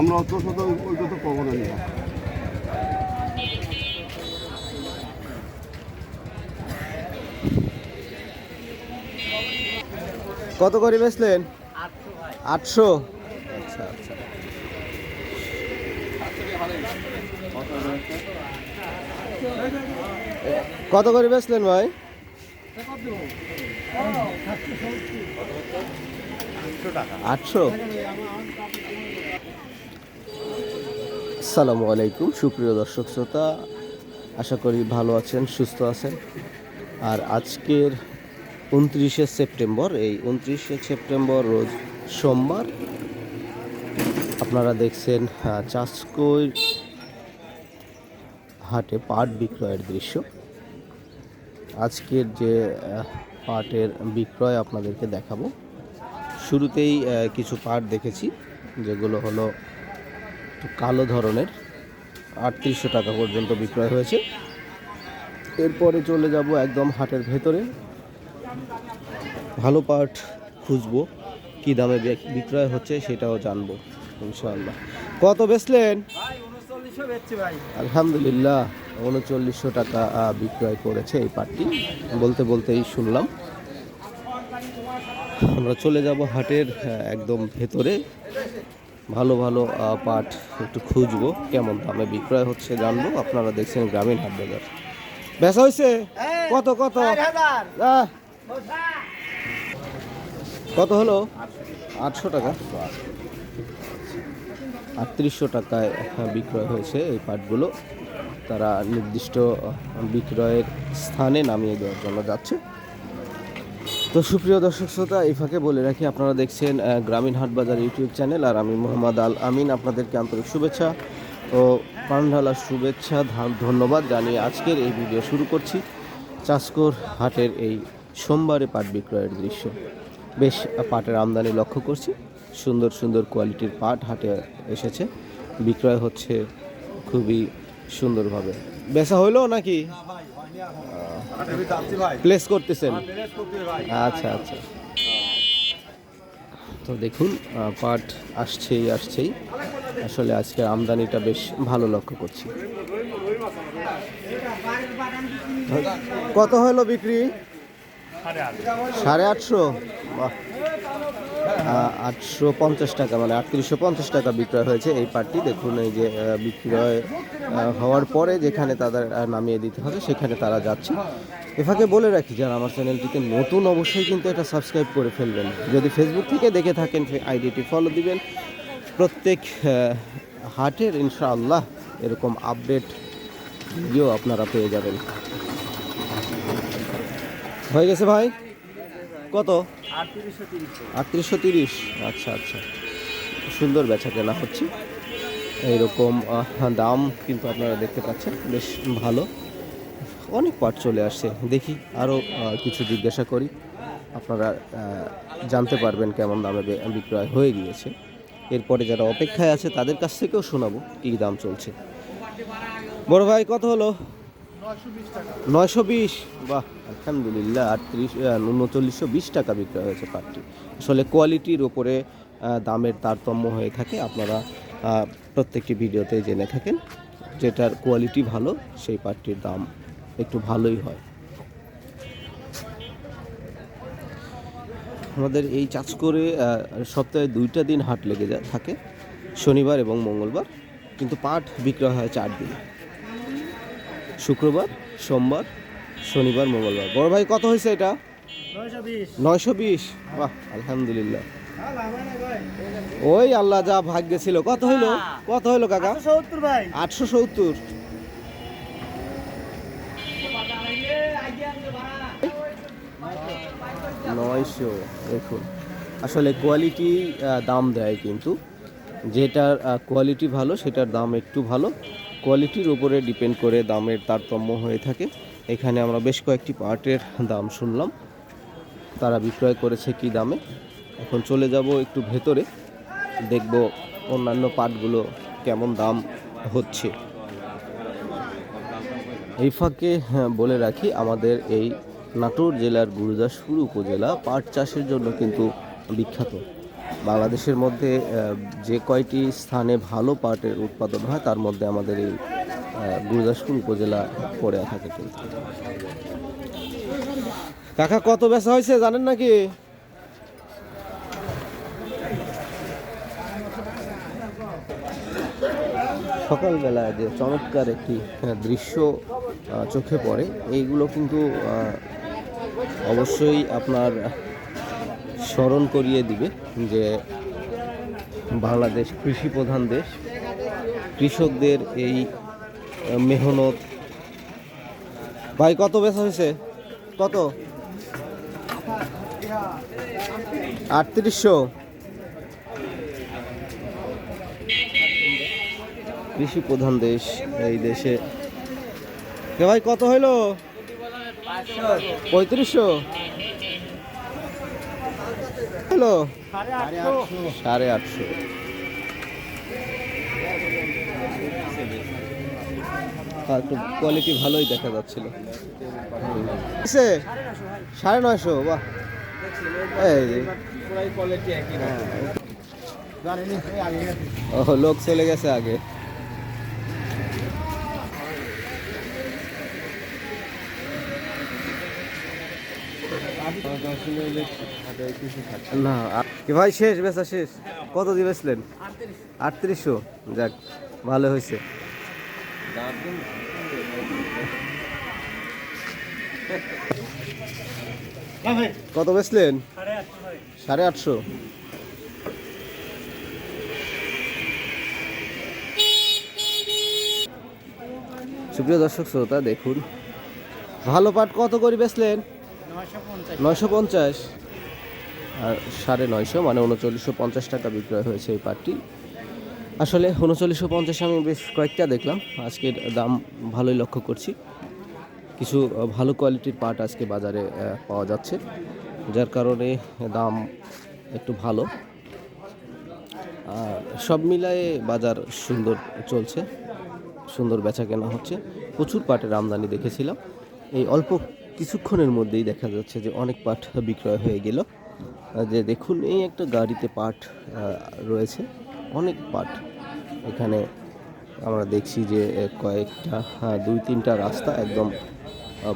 আমরা অত শত ওই কত পাবো না নিয়ে। কত করে বেচলেন? আটশো। আচ্ছা আচ্ছা কত করে বেচলেন ভাই? আটশো। আসসালামু আলাইকুম, সুপ্রিয় দর্শক শ্রোতা। আশা করি ভালো আছেন, সুস্থ আছেন। আর আজকের উনত্রিশে সেপ্টেম্বর, এই উনত্রিশে সেপ্টেম্বর রোজ সোমবার। আপনারা দেখছেন চাষকই হাটে পাট বিক্রয়ের দৃশ্য। আজকের যে পাটের বিক্রয় আপনাদেরকে দেখাবো। শুরুতেই কিছু পাট দেখেছি, যেগুলো হলো একটু কালো ধরনের, আটত্রিশশো টাকা পর্যন্ত বিক্রয় হয়েছে। এরপরে চলে যাব একদম হাটের ভেতরে। ভালো পাট খুঁজবো, কী দামে বিক্রয় হচ্ছে সেটাও জানব, ইনশাআল্লাহ। কত বেচলেন? আলহামদুলিল্লাহ, উনচল্লিশশো টাকা বিক্রয় করেছে এই পাটটি। বলতে বলতেই শুনলাম। আমরা চলে যাব হাটের একদম ভেতরে। ভালো ভালো পাট একটু খুঁজবো কেমন দামে বিক্রয় হচ্ছে জানব আপনারা দেখছেন গ্রামীণ হাট বাজার। বেচা হয়েছে কত কত? কত হলো? আটশো টাকা। আটত্রিশশো টাকায় আহ, বিক্রয় হয়েছে এই পাটগুলো। তারা নির্দিষ্ট বিক্রয়ের স্থানে নামিয়ে দেওয়ার জন্য যাচ্ছে। তো সুপ্রিয় দর্শক শ্রোতা, এই ফাঁকে বলে রাখি, আপনারা দেখছেন গ্রামীণ হাট বাজার ইউটিউব চ্যানেল, আর আমি মোহাম্মদ আল আমিন, আপনাদেরকে আন্তরিক শুভেচ্ছা ও প্রাণঢালা শুভেচ্ছা ধন্যবাদ জানিয়ে আজকের এই ভিডিও শুরু করছি। চাষকর হাটের এই সোমবারে পাট বিক্রয়ের দৃশ্য। বেশ, পাটের আমদানি লক্ষ্য করছি। সুন্দর সুন্দর কোয়ালিটির পাট হাটে এসেছে। বিক্রয় হচ্ছে খুবই সুন্দরভাবে। বেচা হইল নাকি? প্লেস করতেছেন? আচ্ছা আচ্ছা। তো দেখুন পাট আসছেই আসছেই। আসলে আজকের আমদানিটা বেশ ভালো লক্ষ্য করছি। কত হলো বিক্রি? সাড়ে আটশো? বাহ। আটশো পঞ্চাশ টাকা মানে আটত্রিশশো পঞ্চাশ টাকা বিক্রয় হয়েছে এই পাটটি। দেখুন এই যে বিক্রয় হওয়ার পরে যেখানে তাদের নামিয়ে দিতে হবে, সেখানে তারা যাচ্ছে। এফাকে বলে রাখি, যারা আমার চ্যানেলটিতে নতুন, অবশ্যই কিন্তু এটা সাবস্ক্রাইব করে ফেলবেন। যদি ফেসবুক থেকে দেখে থাকেন আইডিটি ফলো দিবেন। প্রত্যেক হাটের ইনশাআল্লাহ এরকম আপডেট ভিডিও আপনারা পেয়ে যাবেন। হয়ে গেছে ভাই? কত? আটত্রিশশো তিরিশ। আচ্ছা আচ্ছা। সুন্দর বেচা কেনা হচ্ছে। এইরকম দাম কিন্তু আপনারা দেখতে পাচ্ছেন। বেশ ভালো। অনেক পাট চলে আসছে। দেখি আরও কিছু জিজ্ঞাসা করি। আপনারা জানতে পারবেন কেমন দামে বিক্রয় হয়ে গিয়েছে। এরপরে যারা অপেক্ষায় আছে, তাদের কাছ থেকেও শোনাবো কী দাম চলছে। বড় ভাই, কত হলো? নয়শো বিশ। বাহ, আলহামদুলিল্লাহ, আটত্রিশ উনচল্লিশশো বিশ টাকা বিক্রয় হয়েছে পাটটি। আসলে কোয়ালিটির ওপরে দামের তারতম্য হয়ে থাকে, আপনারা প্রত্যেকটি ভিডিওতে জেনে থাকেন যেটার কোয়ালিটি ভালো, সেই পাটটির দাম একটু ভালোই হয়। আমাদের এই চাষ করে সপ্তাহে দুইটা দিন হাট লেগে যায়, থাকে, শনিবার এবং মঙ্গলবার। কিন্তু পাট বিক্রয় হয় চার দিন। শুক্রবার সোমবার শনিবার মঙ্গলবার। বড় ভাই কত হয়েছে এটা? নয়শো বিশ। বাহ আলহামদুলিল্লাহ। ওই আল্লাহ যা ভাগ্যে ছিল। কত হইল? কত হইল কাকা? আটশো সত্তর নয়শো দেখুন। আসলে কোয়ালিটি দাম দেয় কিন্তু। যেটার কোয়ালিটি ভালো সেটার দাম একটু ভালো। কোয়ালিটির উপরে ডিপেন্ড করে দামের তারতম্য হয়ে থাকে। এখানে আমরা বেশ কয়েকটি পার্টের দাম শুনলাম। তারা বিক্রয় করেছে কি দামে? এখন চলে যাব একটু ভেতরে। দেখব অন্যান্য পাটগুলো কেমন দাম হচ্ছে। এই ফাঁকে হ্যাঁ, বলে রাখি আমাদের এই নাটোর জেলার গুরুদাসপুর উপজেলা পাট চাষের জন্য কিন্তু বিখ্যাত। বাংলাদেশের মধ্যে যে কয়টি স্থানে ভালো পাটের উৎপাদন হয়, তার মধ্যে আমাদের এই গুরুদাসপুর উপজেলা পড়ে থাকে কিন্তু। কাকা, কত বেচা হয়েছে জানেন নাকি? সকালবেলা যে চমৎকার একটি দৃশ্য চোখে পড়ে, এইগুলো কিন্তু অবশ্যই আপনার স্মরণ করিয়ে দিবে যে বাংলাদেশ কৃষি প্রধান দেশ। কৃষকদের এই মেহনত। ভাই, কত বেচা হয়েছে? কত? আটত্রিশশো। কৃষি প্রধান দেশ এই দেশে। ভাই, কত হইল? পঁয়ত্রিশশো। হ্যালো সাড়ে আটশো। একটু কোয়ালিটি ভালোই দেখা যাচ্ছিল। সাড়ে নয়শো বাহ। লোক চলে গেছে আগে। না ভাই শেষ, বেচা শেষ। কত দিয়ে বেচলেন? আটত্রিশশো। যাক, ভালো হয়েছে। কত বেচলেন? সাড়ে আটশো। সুপ্রিয় দর্শক, শ্রোতা, দেখুন। ভালো পাট কত করে বেচলেন? নয়শো পঞ্চাশ। আর সাড়ে নয়শো মানে উনচল্লিশশো পঞ্চাশ টাকা বিক্রয় হয়েছে এই পাটটি। আসলে উনচল্লিশশো পঞ্চাশ আমি বেশ কয়েকটা দেখলাম। আজকের দাম ভালোই লক্ষ্য করছি। কিছু ভালো কোয়ালিটির পাট আজকে বাজারে পাওয়া যাচ্ছে, যার কারণে দাম একটু ভালো। আর সব মিলায়ে বাজার সুন্দর চলছে, সুন্দর বেচা কেনা হচ্ছে। প্রচুর পাটের আমদানি দেখেছিলাম। এই অল্প কিছুক্ষণের মধ্যেই দেখা যাচ্ছে যে অনেক পাট বিক্রয় হয়ে গেল। যে দেখুন এই একটা গাড়িতে পাট রয়েছে। অনেক পাট। এখানে আমরা দেখছি যে কয়েকটা দুই তিনটা রাস্তা একদম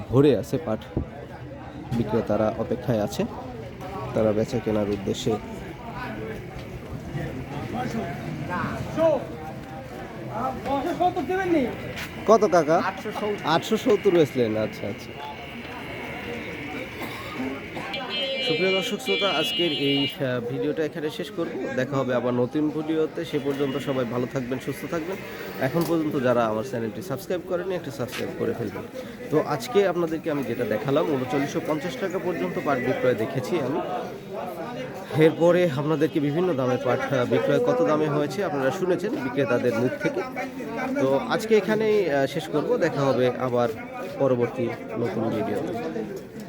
ভরে আছে পাট বিক্রেতারা অপেক্ষায় আছে। তারা বেচা কেনার উদ্দেশ্যে কত কাকা? আটশো সত্তর বেচলেন। আচ্ছা আচ্ছা। সুপ্রিয় দর্শক শ্রোতা, আজকের এই ভিডিওটা এখানে শেষ করব। দেখা হবে আবার নতুন ভিডিওতে। সে পর্যন্ত সবাই ভালো থাকবেন, সুস্থ থাকবেন। এখন পর্যন্ত যারা আমার চ্যানেলটি সাবস্ক্রাইব করেনি একটু সাবস্ক্রাইব করে ফেলবেন। তো আজকে আপনাদেরকে আমি যেটা দেখালাম, উনচল্লিশশো পঞ্চাশ টাকা পর্যন্ত পাট বিক্রয় দেখেছি আমি। এরপরে আপনাদেরকে বিভিন্ন দামে পাট বিক্রয় কত দামে হয়েছে আপনারা শুনেছেন বিক্রেতাদের মুখ থেকে। তো আজকে এখানেই শেষ করব। দেখা হবে আবার পরবর্তী নতুন ভিডিও